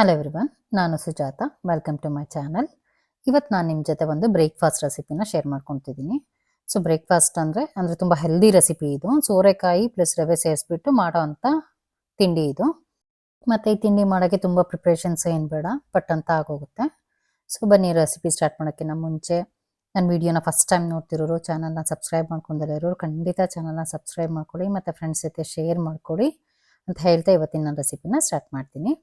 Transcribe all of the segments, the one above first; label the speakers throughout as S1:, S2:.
S1: Hello everyone ನಾನು Sujatha. Welcome to my channel ಇವತ್ತು ನಾನು ನಿಮ್ಮ ಜೊತೆ ಒಂದು ಬ್ರೇಕ್ಫಾಸ್ಟ್ ರೆಸಿಪಿನ ಶೇರ್ ಮಾಡ್ಕೊತಿದ್ದೀನಿ. ಸೊ ಬ್ರೇಕ್ಫಾಸ್ಟ್ ಅಂದರೆ ಅಂದರೆ ತುಂಬ ಹೆಲ್ದಿ ರೆಸಿಪಿ ಇದು. ಸೋರೆಕಾಯಿ ಪ್ಲಸ್ ರವೆ ಸೇರಿಸ್ಬಿಟ್ಟು ಮಾಡೋ ಅಂಥ ತಿಂಡಿ ಇದು. ಮತ್ತು ಈ ತಿಂಡಿ ಮಾಡೋಕ್ಕೆ ತುಂಬ ಪ್ರಿಪ್ರೇಷನ್ಸ್ ಏನು ಬೇಡ ಪಟ್ ಅಂತ ಆಗೋಗುತ್ತೆ. ಸೊ ಬನ್ನಿ ರೆಸಿಪಿ ಸ್ಟಾರ್ಟ್ ಮಾಡೋಕ್ಕಿಂತ ಮುಂಚೆ. ನನ್ನ ವೀಡಿಯೋನ ಫಸ್ಟ್ ಟೈಮ್ ನೋಡ್ತಿರೋರು ಚಾನಲ್ನ ಸಬ್ಸ್ಕ್ರೈಬ್ ಮಾಡ್ಕೊಂಡಿರೋರು ಖಂಡಿತ ಚಾನಲ್ನ ಸಬ್ಸ್ಕ್ರೈಬ್ ಮಾಡ್ಕೊಳ್ಳಿ, ಮತ್ತು ಫ್ರೆಂಡ್ಸ್ ಜೊತೆ ಶೇರ್ ಮಾಡ್ಕೊಳ್ಳಿ ಅಂತ ಹೇಳ್ತಾ ಇವತ್ತಿನ ರೆಸಿಪಿನ ಸ್ಟಾರ್ಟ್ ಮಾಡ್ತೀನಿ.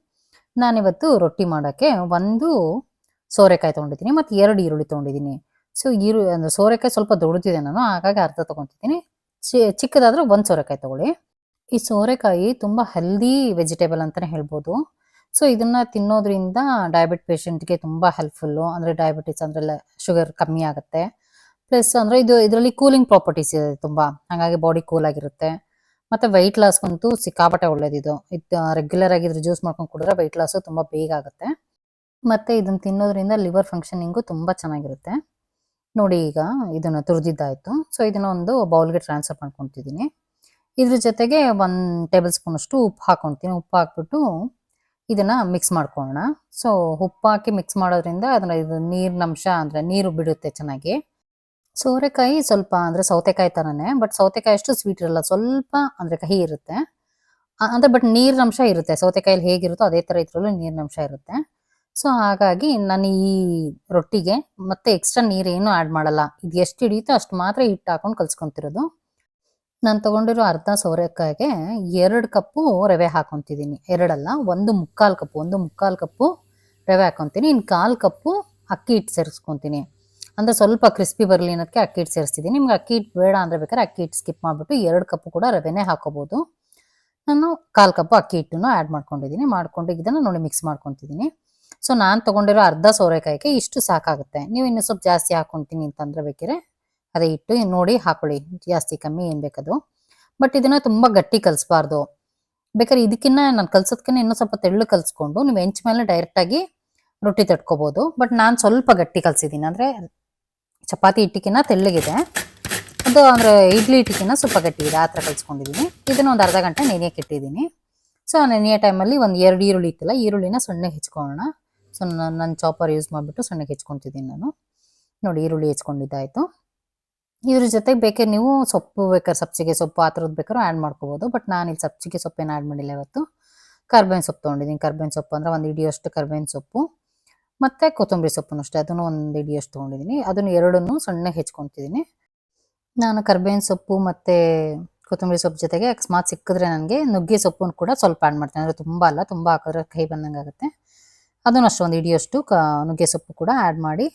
S1: ನಾನಿವತ್ತು ರೊಟ್ಟಿ ಮಾಡೋಕ್ಕೆ ಒಂದು ಸೋರೆಕಾಯಿ ತೊಗೊಂಡಿದ್ದೀನಿ ಮತ್ತು ಎರಡು ಈರುಳ್ಳಿ ತೊಗೊಂಡಿದ್ದೀನಿ. ಸೊ ಈರು, ಅಂದರೆ ಸೋರೆಕಾಯಿ ಸ್ವಲ್ಪ ದೊಡ್ಡದಿದೆ ನಾನು, ಹಾಗಾಗಿ ಅರ್ಧ ತೊಗೊತಿದ್ದೀನಿ. ಚಿ ಚಿಕ್ಕದಾದ್ರೆ ಒಂದು ಸೋರೆಕಾಯಿ ತೊಗೊಳ್ಳಿ. ಈ ಸೋರೆಕಾಯಿ ತುಂಬ ಹೆಲ್ದಿ ವೆಜಿಟೇಬಲ್ ಅಂತಲೇ ಹೇಳ್ಬೋದು. ಸೊ ಇದನ್ನ ತಿನ್ನೋದ್ರಿಂದ ಡಯಾಬಿಟ್ ಪೇಷಂಟ್ಗೆ ತುಂಬ ಹೆಲ್ಪ್ಫುಲ್ಲು ಅಂದರೆ ಡಯಾಬಿಟಿಸ್ ಅಂದರೆ ಶುಗರ್ ಕಮ್ಮಿ ಆಗುತ್ತೆ. ಪ್ಲಸ್ ಅಂದರೆ ಇದು, ಇದರಲ್ಲಿ ಕೂಲಿಂಗ್ ಪ್ರಾಪರ್ಟೀಸ್ ಇದೆ ತುಂಬ. ಹಾಗಾಗಿ ಬಾಡಿ ಕೂಲ್ ಆಗಿರುತ್ತೆ. ಮತ್ತೆ ವೈಟ್ ಲಾಸ್ ಅಂತೂ ಸಿಕ್ಕಾಪಟ್ಟೆ ಒಳ್ಳೇದಿದು ಇದು. ರೆಗ್ಯುಲರ್ ಆಗಿ ಇದ್ರ ಜ್ಯೂಸ್ ಮಾಡ್ಕೊಂಡು ಕುಡಿದ್ರೆ ವೈಟ್ ಲಾಸ್ ತುಂಬ ಬೇಗ ಆಗುತ್ತೆ. ಮತ್ತೆ ಇದನ್ನ ತಿನ್ನೋದ್ರಿಂದ ಲಿವರ್ ಫಂಕ್ಷನಿಂಗು ತುಂಬ ಚೆನ್ನಾಗಿರುತ್ತೆ. ನೋಡಿ ಈಗ ಇದನ್ನ ತುರಿದಿದ್ದಾಯ್ತು. ಸೊ ಇದನ್ನ ಒಂದು ಬೌಲ್ಗೆ ಟ್ರಾನ್ಸ್ಫರ್ ಮಾಡ್ಕೊತಿದ್ದೀನಿ. ಇದ್ರ ಜೊತೆಗೆ ಒಂದು ಟೇಬಲ್ ಸ್ಪೂನ್ ಅಷ್ಟು ಉಪ್ಪು ಹಾಕೊತೀನಿ. ಉಪ್ಪು ಹಾಕ್ಬಿಟ್ಟು ಇದನ್ನ ಮಿಕ್ಸ್ ಮಾಡ್ಕೊಳ್ಳೋಣ. ಸೊ ಉಪ್ಪು ಹಾಕಿ ಮಿಕ್ಸ್ ಮಾಡೋದ್ರಿಂದ ಅದನ್ನ ಇದು ನೀರಿನ ಅಂಶ ಅಂದ್ರೆ ನೀರು ಬಿಡುತ್ತೆ ಚೆನ್ನಾಗಿ. ಸೋರೆಕಾಯಿ ಸ್ವಲ್ಪ ಅಂದ್ರೆ ಸೌತೆಕಾಯಿ ತರನೇ ಬಟ್ ಸೌತೆಕಾಯಿ ಅಷ್ಟು ಸ್ವೀಟ್ ಇರಲ್ಲ. ಸ್ವಲ್ಪ ಅಂದ್ರೆ ಕಹಿ ಇರುತ್ತೆ. ಅಂದರೆ ಬಟ್ ನೀರಿನ ಅಂಶ ಇರುತ್ತೆ. ಸೌತೆಕಾಯಿಲಿ ಹೇಗಿರುತ್ತೋ ಅದೇ ತರ ಇದ್ರಲ್ಲೂ ನೀರಿನ ಅಂಶ ಇರುತ್ತೆ. ಸೊ ಹಾಗಾಗಿ ನಾನು ಈ ರೊಟ್ಟಿಗೆ ಮತ್ತೆ ಎಕ್ಸ್ಟ್ರಾ ನೀರೇನು ಆ್ಯಡ್ ಮಾಡಲ್ಲ. ಇದು ಎಷ್ಟು ಹಿಡಿಯುತ್ತೋ ಅಷ್ಟು ಮಾತ್ರ ಹಿಟ್ಟು ಹಾಕೊಂಡು ಕಲ್ಸ್ಕೊತಿರೋದು. ನಾನು ತೊಗೊಂಡಿರೋ ಅರ್ಧ ಸೋರೆಕಾಯಿಗೆ ಎರಡು ಕಪ್ಪು ರವೆ ಹಾಕೊತಿದ್ದೀನಿ. ಎರಡಲ್ಲ, ಒಂದು ಮುಕ್ಕಾಲು ಕಪ್ಪು, ಒಂದು ಮುಕ್ಕಾಲು ಕಪ್ಪು ರವೆ ಹಾಕೊತೀನಿ. ಇನ್ನು ಕಾಲು ಕಪ್ಪು ಅಕ್ಕಿ ಹಿಟ್ಟು ಸೇರಿಸ್ಕೊತೀನಿ. ಅಂದ್ರೆ ಸ್ವಲ್ಪ ಕ್ರಿಸ್ಪಿ ಬರಲಿ ಅನ್ನೋದಕ್ಕೆ ಅಕ್ಕಿ ಹಿಟ್ಟು ಸೇರಿಸ್ತಿದ್ದೀನಿ. ನಿಮ್ಗೆ ಅಕ್ಕಿ ಹಿಟ್ಟು ಬೇಡ ಅಂದ್ರೆ ಬೇಕಾದ್ರೆ ಅಕ್ಕಿ ಹಿಟ್ಟು ಸ್ಕಿಪ್ ಮಾಡಿಬಿಟ್ಟು ಎರಡು ಕಪ್ಪು ಕೂಡ ರವೆನೇ ಹಾಕೋಬೋದು. ನಾನು ಕಾಲು ಕಪ್ಪು ಅಕ್ಕಿ ಹಿಟ್ಟನ್ನು ಆ್ಯಡ್ ಮಾಡ್ಕೊಂಡಿದ್ದೀನಿ. ಮಾಡ್ಕೊಂಡು ಇದನ್ನು ನೋಡಿ ಮಿಕ್ಸ್ ಮಾಡ್ಕೊತಿದ್ದೀನಿ. ಸೊ ನಾನು ತೊಗೊಂಡಿರೋ ಅರ್ಧ ಸೋರೆಕಾಯಿಗೆ ಇಷ್ಟು ಸಾಕಾಗುತ್ತೆ. ನೀವು ಇನ್ನೂ ಸ್ವಲ್ಪ ಜಾಸ್ತಿ ಹಾಕೊತೀನಿ ಅಂತಂದ್ರೆ ಬೇಕಿದ್ರೆ ಅದೇ ಹಿಟ್ಟು ನೋಡಿ ಹಾಕೊಳ್ಳಿ. ಜಾಸ್ತಿ ಕಮ್ಮಿ ಏನು ಬೇಕದು. ಬಟ್ ಇದನ್ನ ತುಂಬ ಗಟ್ಟಿ ಕಲಿಸ್ಬಾರ್ದು. ಬೇಕಾದ್ರೆ ಇದಕ್ಕಿನ್ನ ನಾನು ಕಲ್ಸೋದಕ್ಕಿಂತ ಇನ್ನೂ ಸ್ವಲ್ಪ ತೆಳ್ಳು ಕಲಿಸ್ಕೊಂಡು, ನೀವು ಹೆಂಚ್ ಮೇಲೆ ಡೈರೆಕ್ಟಾಗಿ ರೊಟ್ಟಿ ತಟ್ಕೋಬೋದು. ಬಟ್ ನಾನು ಸ್ವಲ್ಪ ಗಟ್ಟಿ ಕಲಿಸಿದ್ದೀನಿ. ಅಂದರೆ ಚಪಾತಿ ಹಿಟ್ಟಿಗಿನ್ನ ತೆಳ್ಳಗಿದೆ. ಅದು ಅಂದರೆ ಇಡ್ಲಿ ಇಟ್ಟಿಗೆನ ಸ್ವಲ್ಪ ಇದೆ ಆ ಥರ ಕಲಿಸ್ಕೊಂಡಿದ್ದೀನಿ ಇದನ್ನು ಒಂದು ಅರ್ಧ ಗಂಟೆ ನೆನೆಯಕ್ಕೆ ಇಟ್ಟಿದ್ದೀನಿ ಸೊ ನೆನೆಯ ಟೈಮಲ್ಲಿ ಒಂದು ಎರಡು ಈರುಳ್ಳಿ ಇತ್ತಲ್ಲ ಈರುಳ್ಳಿನ ಸಣ್ಣಗೆ ಹೆಚ್ಕೊಳ್ಳೋಣ. ಸೊ ನನ್ನ ಚಾಪರ್ ಯೂಸ್ ಮಾಡಿಬಿಟ್ಟು ಸಣ್ಣಗೆ ಹೆಚ್ಕೊತಿದ್ದೀನಿ ನಾನು. ನೋಡಿ, ಈರುಳ್ಳಿ ಹೆಚ್ಕೊಂಡಿದ್ದಾಯಿತು. ಇದ್ರ ಜೊತೆಗೆ ಬೇಕಾದ್ರೆ ನೀವು ಸೊಪ್ಪು ಬೇಕಾದ್ರೆ ಸಬ್ಸಿಗೆ ಸೊಪ್ಪು ಆ ಥರದ್ದು ಬೇಕಾದ್ರೂ ಆ್ಯಡ್ ಮಾಡ್ಕೋಬೋದು. ಬಟ್ ನಾನು ಇಲ್ಲಿ ಸಬ್ಸಿಗೆ ಸೊಪ್ಪೇನು ಆ್ಯಡ್ ಮಾಡಿಲ್ಲ ಇವತ್ತು. ಕರ್ಬೇವಿನ ಸೊಪ್ಪು ತೊಗೊಂಡಿದ್ದೀನಿ ಕರ್ಬೇವಿನ ಸೊಪ್ಪು ಅಂದರೆ ಒಂದು ಇಡಿಯಷ್ಟು ಕರ್ಬೇವಿನ ಸೊಪ್ಪು. ಮತ್ತು ಕೊತ್ತಂಬರಿ ಸೊಪ್ಪನ್ನು ಅಷ್ಟೇ. ಅದನ್ನು ಒಂದು ಇಡಿಯಷ್ಟು ತೊಗೊಂಡಿದ್ದೀನಿ ಅದನ್ನು ಎರಡನ್ನೂ ಸಣ್ಣಗೆ ಹೆಚ್ಕೊತಿದ್ದೀನಿ ನಾನು ಕರ್ಬೇವಿನ ಸೊಪ್ಪು ಮತ್ತು ಕೊತ್ತಂಬರಿ ಸೊಪ್ಪು ಜೊತೆಗೆ ಅಕಸ್ಮಾತ್ ಸಿಕ್ಕಿದ್ರೆ ನನಗೆ ನುಗ್ಗೆ ಸೊಪ್ಪನ್ನು ಕೂಡ ಸ್ವಲ್ಪ ಆ್ಯಡ್ ಮಾಡ್ತೀನಿ. ಅಂದರೆ ತುಂಬ ಅಲ್ಲ, ತುಂಬ ಹಾಕಿದ್ರೆ ಕೈ ಬಂದಂಗೆ ಆಗುತ್ತೆ. ಅದನ್ನು ಅಷ್ಟೊಂದು ಇಡಿಯಷ್ಟು ಕ, ನುಗ್ಗೆ ಸೊಪ್ಪು ಕೂಡ ಆ್ಯಡ್ ಮಾಡಿ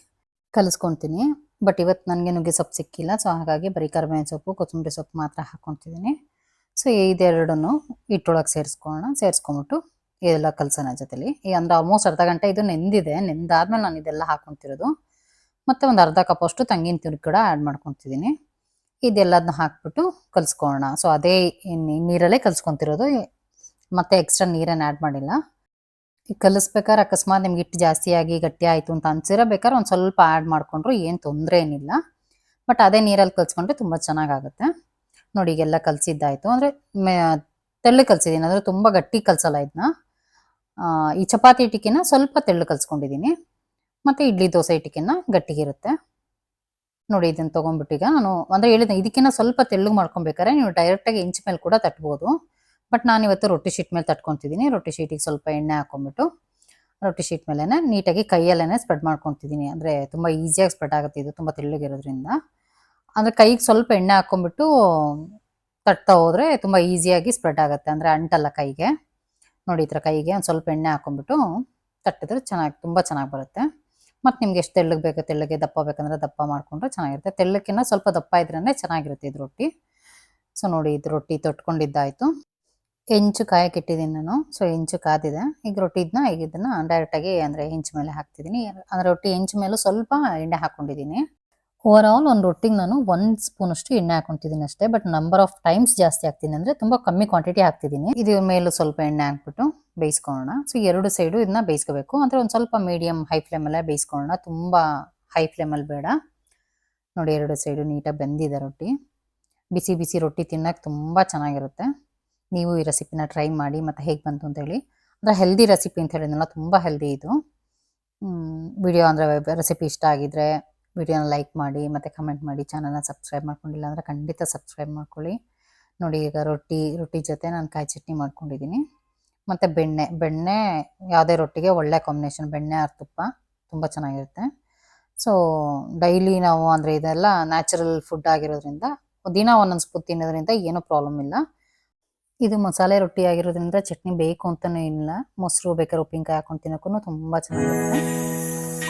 S1: ಕಲಿಸ್ಕೊತೀನಿ ಬಟ್ ಇವತ್ತು ನನಗೆ ನುಗ್ಗೆ ಸೊಪ್ಪು ಸಿಕ್ಕಿಲ್ಲ. ಸೊ ಹಾಗಾಗಿ ಬರೀ ಕರ್ಬೇವಿನ ಸೊಪ್ಪು, ಕೊತ್ತಂಬರಿ ಸೊಪ್ಪು ಮಾತ್ರ ಹಾಕ್ಕೊತಿದ್ದೀನಿ ಸೊ ಇದೆರಡನ್ನು ಹಿಟ್ಟೊಳಗೆ ಸೇರಿಸ್ಕೊಳ್ಳೋಣ. ಸೇರಿಸ್ಕೊಂಬಿಟ್ಟು ಇದೆಲ್ಲ ಕಲಸೋಣ ಜೊತೆಲಿ. ಈ ಅಂದ್ರೆ ಆಲ್ಮೋಸ್ಟ್ ಅರ್ಧ ಗಂಟೆ ಇದು ನೆಂದಿದೆ. ನೆಂದಾದ್ಮೇಲೆ ನಾನು ಇದೆಲ್ಲ ಹಾಕ್ಕೊತಿರೋದು ಮತ್ತೆ ಒಂದು ಅರ್ಧ ಕಪ್ ಅಷ್ಟು ತಂಗಿನ ತಿರು ಕೂಡ ಆ್ಯಡ್ ಮಾಡ್ಕೊತಿದ್ದೀನಿ ಇದೆಲ್ಲದನ್ನ ಹಾಕ್ಬಿಟ್ಟು ಕಲಿಸ್ಕೊಳ್ಳೋಣ ಸೊ ಅದೇ ನೀರಲ್ಲೇ ಕಲಿಸ್ಕೊತಿರೋದು. ಮತ್ತೆ ಎಕ್ಸ್ಟ್ರಾ ನೀರೇನು ಆ್ಯಡ್ ಮಾಡಿಲ್ಲ. ಈಗ ಕಲಿಸ್ಬೇಕಾದ್ರೆ ಅಕಸ್ಮಾತ್ ನಿಮ್ಗೆ ಹಿಟ್ಟು ಜಾಸ್ತಿ ಆಗಿ ಗಟ್ಟಿ ಆಯಿತು ಅಂತ ಅನ್ಸಿರೋ ಬೇಕಾದ್ರೆ ಒಂದು ಸ್ವಲ್ಪ ಆ್ಯಡ್ ಮಾಡಿಕೊಂಡ್ರು ಏನು ತೊಂದರೆ ಏನಿಲ್ಲ. ಬಟ್ ಅದೇ ನೀರಲ್ಲಿ ಕಲಿಸ್ಕೊಂಡ್ರೆ ತುಂಬ ಚೆನ್ನಾಗಾಗುತ್ತೆ. ನೋಡಿ, ಈಗೆಲ್ಲ ಕಲಸಿದ್ದಾಯಿತು. ಅಂದರೆ ಮೇ, ತೆಳ್ಳಗೆ ಕಲಿಸಿದ್ದೀನಿ ಅಂದರೆ ತುಂಬ ಗಟ್ಟಿ ಕಲಸಲ್ಲ ಇದನ್ನ ಈ ಚಪಾತಿ ಹಿಟ್ಟಿಕಿನ ಸ್ವಲ್ಪ ತೆಳ್ಳು ಕಲ್ಸ್ಕೊಂಡಿದ್ದೀನಿ. ಮತ್ತು ಇಡ್ಲಿ ದೋಸೆ ಹಿಟ್ಟಿಕಿನ ಗಟ್ಟಿಗಿರುತ್ತೆ ನೋಡಿ ಇದನ್ನು ತೊಗೊಂಡ್ಬಿಟ್ಟು ಈಗ ನಾನು ಅಂದರೆ ಹೇಳಿದೆ ಇದಕ್ಕಿಂತ ಸ್ವಲ್ಪ ತೆಳ್ಳಗೆ ಮಾಡ್ಕೊಬೇಕಾದ್ರೆ ನೀವು ಡೈರೆಕ್ಟಾಗಿ ಇಂಚ್ ಮೇಲೆ ಕೂಡ ತಟ್ಬೋದು. ಬಟ್ ನಾನು ಇವತ್ತು ರೊಟ್ಟಿ ಶೀಟ್ ಮೇಲೆ ತಟ್ಕೊತಿದ್ದೀನಿ. ರೊಟ್ಟಿ ಶೀಟಿಗೆ ಸ್ವಲ್ಪ ಎಣ್ಣೆ ಹಾಕೊಂಡ್ಬಿಟ್ಟು ರೊಟ್ಟಿ ಶೀಟ್ ಮೇಲೇ ನೀಟಾಗಿ ಕೈಯಲ್ಲೇ ಸ್ಪ್ರೆಡ್ ಮಾಡ್ಕೊತಿದ್ದೀನಿ. ಅಂದರೆ ತುಂಬ ಈಸಿಯಾಗಿ ಸ್ಪ್ರೆಡ್ ಆಗುತ್ತೆ ಇದು, ತುಂಬ ತೆಳ್ಳಗಿರೋದ್ರಿಂದ. ಅಂದರೆ ಕೈಗೆ ಸ್ವಲ್ಪ ಎಣ್ಣೆ ಹಾಕ್ಕೊಂಡ್ಬಿಟ್ಟು ತಟ್ತಾ ಹೋದರೆ ತುಂಬ ಈಸಿಯಾಗಿ ಸ್ಪ್ರೆಡ್ ಆಗುತ್ತೆ. ಅಂದರೆ ಅಂಟಲ್ಲ ಕೈಗೆ. ನೋಡಿ ಥರ ಕೈಗೆ ಒಂದು ಸ್ವಲ್ಪ ಎಣ್ಣೆ ಹಾಕೊಂಡ್ಬಿಟ್ಟು ತಟ್ಟಿದ್ರೆ ಚೆನ್ನಾಗಿ, ತುಂಬ ಚೆನ್ನಾಗಿ ಬರುತ್ತೆ. ಮತ್ತು ನಿಮ್ಗೆ ಎಷ್ಟು ತೆಳ್ಳಗೆ ಬೇಕು, ತೆಳ್ಳಗೆ ದಪ್ಪ ಬೇಕಂದ್ರೆ ದಪ್ಪ ಮಾಡಿಕೊಂಡ್ರೆ ಚೆನ್ನಾಗಿರುತ್ತೆ. ತೆಳ್ಳಕ್ಕಿಂತ ಸ್ವಲ್ಪ ದಪ್ಪ ಇದ್ರೇ ಚೆನ್ನಾಗಿರುತ್ತೆ ಇದು ರೊಟ್ಟಿ. ಸೊ ನೋಡಿ ಇದು ರೊಟ್ಟಿ ತೊಟ್ಕೊಂಡಿದ್ದಾಯಿತು. ಹೆಂಚು ಕಾಯಕ್ಕೆ ಇಟ್ಟಿದ್ದೀನಿ ನಾನು. ಸೊ ಹೆಂಚು ಕಾದಿದೆ. ಈಗ ರೊಟ್ಟಿ ಇದನ್ನ ಈಗ ಇದನ್ನ ಡೈರೆಕ್ಟಾಗಿ ಅಂದರೆ ಹೆಂಚು ಮೇಲೆ ಹಾಕ್ತಿದ್ದೀನಿ. ಅಂದರೆ ರೊಟ್ಟಿ ಹೆಂಚು ಮೇಲೂ ಸ್ವಲ್ಪ ಎಣ್ಣೆ ಹಾಕ್ಕೊಂಡಿದ್ದೀನಿ ಓವರ್ ಆಲ್ ಒಂದು ರೊಟ್ಟಿಗೆ ನಾನು ಒಂದು ಸ್ಪೂನ್ ಅಷ್ಟು ಎಣ್ಣೆ ಹಾಕೊಂತಿದ್ದೀನಿ ಅಷ್ಟೇ ಬಟ್ ನಂಬರ್ ಆಫ್ ಟೈಮ್ಸ್ ಜಾಸ್ತಿ ಹಾಕ್ತೀನಿ ಅಂದರೆ ತುಂಬ ಕಮ್ಮಿ ಕ್ವಾಂಟಿಟಿ ಹಾಕ್ತಿದ್ದೀನಿ ಇದ್ರ ಮೇಲೂ ಸ್ವಲ್ಪ ಎಣ್ಣೆ ಹಾಕ್ಬಿಟ್ಟು ಬೇಯಿಸ್ಕೊಳ್ಳೋಣ. ಸೊ ಎರಡು ಸೈಡು ಇದನ್ನ ಬೇಯಿಸ್ಕೋಬೇಕು. ಅಂದರೆ ಒಂದು ಸ್ವಲ್ಪ ಮೀಡಿಯಮ್ ಹೈ ಫ್ಲೇಮಲ್ಲೇ ಬೇಯಿಸ್ಕೊಳ್ಳೋಣ. ತುಂಬ ಹೈ ಫ್ಲೇಮಲ್ಲಿ ಬೇಡ. ನೋಡಿ, ಎರಡು ಸೈಡು ನೀಟಾಗಿ ಬೆಂದಿದೆ ರೊಟ್ಟಿ. ಬಿಸಿ ಬಿಸಿ ರೊಟ್ಟಿ ತಿನ್ನೋಕೆ ತುಂಬ ಚೆನ್ನಾಗಿರುತ್ತೆ. ನೀವು ಈ ರೆಸಿಪಿನ ಟ್ರೈ ಮಾಡಿ ಮತ್ತೆ ಹೇಗೆ ಬಂತು ಅಂತೇಳಿ ಅಂದರೆ ಹೆಲ್ದಿ ರೆಸಿಪಿ ಅಂತ ಹೇಳಿದ್ನಲ್ಲ, ತುಂಬ ಹೆಲ್ದಿ ಇದು. ವಿಡಿಯೋ ಅಂದರೆ ರೆಸಿಪಿ ಇಷ್ಟ ಆಗಿದ್ರೆ ವಿಡಿಯೋನ ಲೈಕ್ ಮಾಡಿ, ಮತ್ತು ಕಮೆಂಟ್ ಮಾಡಿ ಚಾನಲ್ನ ಸಬ್ಸ್ಕ್ರೈಬ್ ಮಾಡ್ಕೊಂಡಿಲ್ಲ ಅಂದರೆ ಖಂಡಿತ ಸಬ್ಸ್ಕ್ರೈಬ್ ಮಾಡ್ಕೊಳ್ಳಿ. ನೋಡಿ ಈಗ ರೊಟ್ಟಿ ರೊಟ್ಟಿ ಜೊತೆ ನಾನು ಕಾಯಿ ಚಟ್ನಿ ಮಾಡ್ಕೊಂಡಿದ್ದೀನಿ ಮತ್ತು ಬೆಣ್ಣೆ ಬೆಣ್ಣೆ ಯಾವುದೇ ರೊಟ್ಟಿಗೆ ಒಳ್ಳೆ ಕಾಂಬಿನೇಷನ್ ಬೆಣ್ಣೆ ಆರು ತುಪ್ಪ ತುಂಬ ಚೆನ್ನಾಗಿರುತ್ತೆ. ಸೊ ಡೈಲಿ ನಾವು ಅಂದರೆ ಇದೆಲ್ಲ ನ್ಯಾಚುರಲ್ ಫುಡ್ ಆಗಿರೋದ್ರಿಂದ, ದಿನ ಒಂದೊಂದು ಸ್ಪೂನ್ ತಿನ್ನೋದ್ರಿಂದ ಏನೂ ಪ್ರಾಬ್ಲಮ್ ಇಲ್ಲ. ಇದು ಮಸಾಲೆ ರೊಟ್ಟಿ ಆಗಿರೋದ್ರಿಂದ ಚಟ್ನಿ ಬೇಕು ಅಂತಲೂ ಇಲ್ಲ. ಮೊಸರು ಬೇಕಾದ್ರೆ ಉಪ್ಪಿನಕಾಯಿ ಹಾಕೊಂಡು ತಿನ್ನೋಕ್ಕೂ ತುಂಬ ಚೆನ್ನಾಗಿರುತ್ತೆ.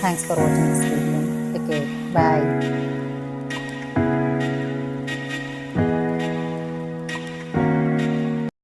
S1: Thanks for watching this video take care bye